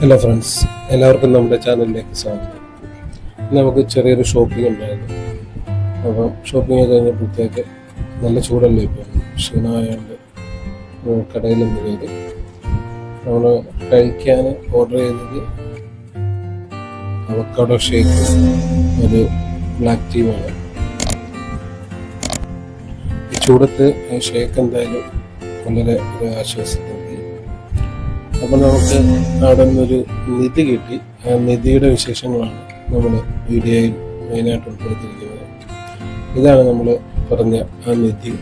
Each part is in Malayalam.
ഹലോ ഫ്രണ്ട്സ് എല്ലാവർക്കും നമ്മുടെ ചാനലിലേക്ക് സ്വാഗതം. നമുക്ക് ചെറിയൊരു ഷോപ്പിംഗ് ഉണ്ടായിരുന്നു. അപ്പം ഷോപ്പിംഗ് കഴിഞ്ഞപ്പോഴത്തേക്ക് നല്ല ചൂടല്ലേ ഇപ്പം? ക്ഷീണമായതുകൊണ്ട് നിന്ന് കയറി നമ്മൾ കഴിക്കാൻ ഓർഡർ ചെയ്തത് അവക്കാഡോ ഷേക്ക് ഒരു ബ്ലാക്ക് ടീമാണ് ഈ ചൂടത്ത് ഷേക്ക് എന്തായാലും വളരെ ഒരു ആശ്വാസം അപ്പോൾ നമുക്ക് അവിടെ നിന്നൊരു നിധി കിട്ടി. ആ നിധിയുടെ വിശേഷങ്ങളാണ് നമ്മൾ വീഡിയോയിൽ മെയിനായിട്ട് ഉൾപ്പെടുത്തിയിരിക്കുന്നത്. ഇതാണ് നമ്മൾ പറഞ്ഞ ആ നിധി.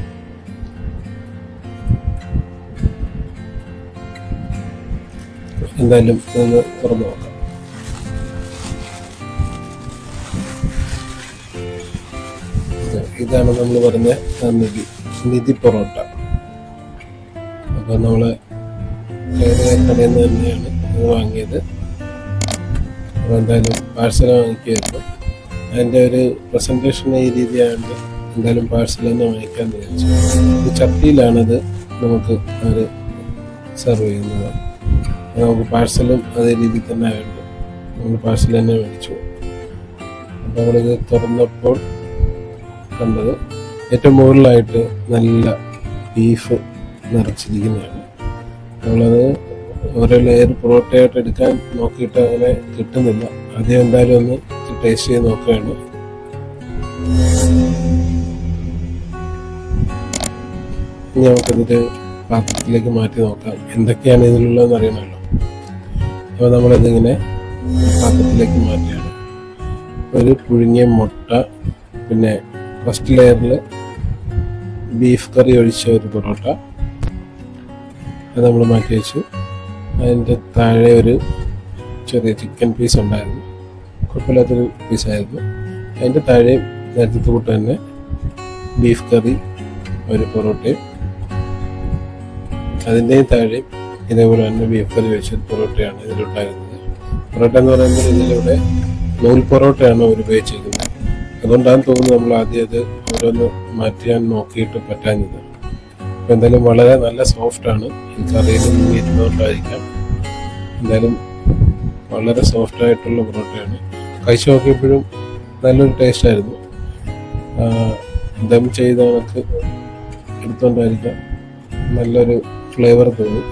എന്തായാലും ഇതൊന്ന് തുറന്നു നോക്കാം. ഇതാണ് നമ്മൾ പറഞ്ഞ നിധി. നിധി പൊറോട്ട. അപ്പൊ നമ്മൾ കടയിൽ നിന്ന് തന്നെയാണ് ഇത് വാങ്ങിയത്. അപ്പോൾ എന്തായാലും പാഴ്സൽ വാങ്ങിക്കുകയായിരുന്നു. അതിന്റെ ഒരു പ്രസന്റേഷൻ ഈ രീതിയായതുകൊണ്ട് എന്തായാലും പാഴ്സൽ തന്നെ വാങ്ങിക്കാൻ വിചാരിച്ചു. ചട്ടിയിലാണത് നമുക്ക് അവർ സെർവ് ചെയ്യുന്നത്. നമുക്ക് പാഴ്സലും അതേ രീതിയിൽ തന്നെ ആയതുകൊണ്ട് നമ്മൾ പാഴ്സൽ തന്നെ മേടിച്ചു. അപ്പോൾ നമ്മളിത് തുറന്നപ്പോൾ കണ്ടത് ഏറ്റവും മുകളിലായിട്ട് നല്ല ബീഫ് നിറച്ചിരിക്കുന്നതാണ്. നമ്മളത് ഓരോ ലെയർ പൊറോട്ടയായിട്ട് എടുക്കാൻ നോക്കിയിട്ട് അങ്ങനെ കിട്ടുന്നില്ല. ആദ്യം എന്തായാലും ഒന്ന് ടേസ്റ്റ് ചെയ്ത് നോക്കുകയാണ്. ഇനി നമുക്കിതിന്റെ പാത്രത്തിലേക്ക് മാറ്റി നോക്കാം. എന്തൊക്കെയാണ് ഇതിലുള്ളതെന്ന് അറിയണമല്ലോ. അപ്പോൾ നമ്മളിതിങ്ങനെ പാത്രത്തിലേക്ക് മാറ്റുകയാണ്. ഒരു പുഴുങ്ങിയ മുട്ട പിന്നെ ഫസ്റ്റ് ലെയറിൽ ബീഫ് കറി ഒഴിച്ച ഒരു പൊറോട്ട അത് നമ്മൾ മാറ്റി വെച്ചു. അതിന്റെ താഴെ ഒരു ചെറിയ ചിക്കൻ പീസ് ഉണ്ടായിരുന്നു. കുഴപ്പമില്ലാത്തൊരു പീസായിരുന്നു അതിന്റെ താഴെ നേരത്തെ കൂട്ട് തന്നെ ബീഫ് കറി ഒരു പൊറോട്ടയും. അതിന്റെയും താഴെ ഇതേപോലെ തന്നെ ബീഫ് കറി വെച്ച പൊറോട്ടയാണ് ഇതിലുണ്ടായിരുന്നത്. പൊറോട്ട എന്ന് പറയുമ്പോൾ ഇതിലൂടെ നൂൽ പൊറോട്ടയാണ് അവർ ഉപയോഗിച്ചിരിക്കുന്നത് അതുകൊണ്ടാണ് തോന്നുന്നത് നമ്മൾ ആദ്യം അത് ഓരോന്ന് മാറ്റാൻ നോക്കിയിട്ട് പറ്റാഞ്ഞത്. എന്തായാലും വളരെ നല്ല സോഫ്റ്റ് ആണ്. എനിക്കറിയിൽ നിന്ന് ഇരുന്നുകൊണ്ടായിരിക്കാം എന്തായാലും വളരെ സോഫ്റ്റ് ആയിട്ടുള്ള പൊറോട്ടയാണ്. കഴിച്ചു നോക്കിയപ്പോഴും നല്ലൊരു ടേസ്റ്റ് ആയിരുന്നു. ദം ചെയ്ത കണക്ക് എടുത്തുകൊണ്ടായിരിക്കാം നല്ലൊരു ഫ്ലേവർ തോന്നി.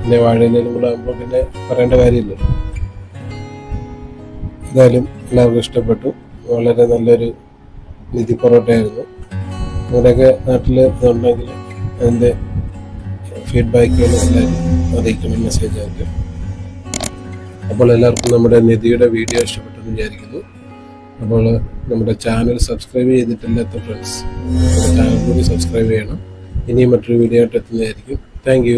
പിന്നെ വാഴയിലും കൂടെ ആകുമ്പോൾ പിന്നെ പറയേണ്ട കാര്യമില്ലല്ലോ എന്തായാലും എല്ലാവർക്കും ഇഷ്ടപ്പെട്ടു. വളരെ നല്ലൊരു നിധി പൊറോട്ടയായിരുന്നു. അങ്ങനെയൊക്കെ നാട്ടിൽ ഇതുണ്ടെങ്കിൽ അതിന്റെ ഫീഡ്ബാക്കുകൾ എല്ലാവരും അറിയിക്കണം മെസ്സേജ് ആയിട്ട്. അപ്പോൾ എല്ലാവർക്കും നമ്മുടെ നിധിയുടെ വീഡിയോ ഇഷ്ടപ്പെട്ടെന്ന് വിചാരിക്കുന്നു. അപ്പോൾ നമ്മുടെ ചാനൽ സബ്സ്ക്രൈബ് ചെയ്തിട്ടില്ലാത്ത ഫ്രണ്ട്സ് ചാനൽ കൂടി സബ്സ്ക്രൈബ് ചെയ്യണം. ഇനിയും മറ്റൊരു വീഡിയോ ആയിട്ട് എത്തുന്നതായിരിക്കും. താങ്ക്